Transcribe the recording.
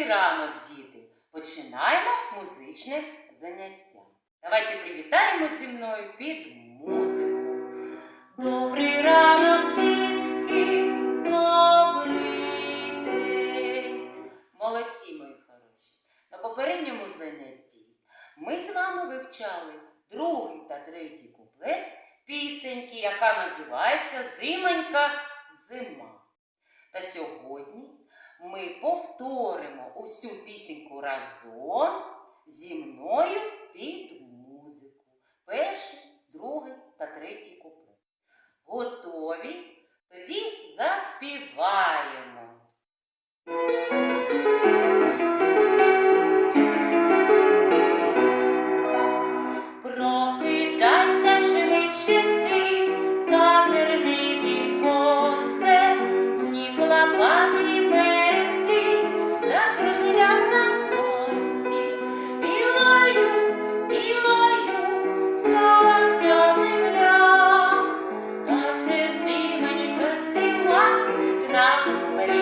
ранок, діти! Починаємо музичне заняття. Давайте привітаємо зі мною під музику. Добрий ранок, дітки, добрий день. Молодці, мої хороші. На попередньому занятті ми з вами вивчали другий та третій куплет пісеньки, яка називається Зимонька зима. Та сьогодні ми повторимо усю пісеньку разом зі мною під музику. Перший, другий та третій куплет. Готові? Тоді заспіваємо. Мати hambre.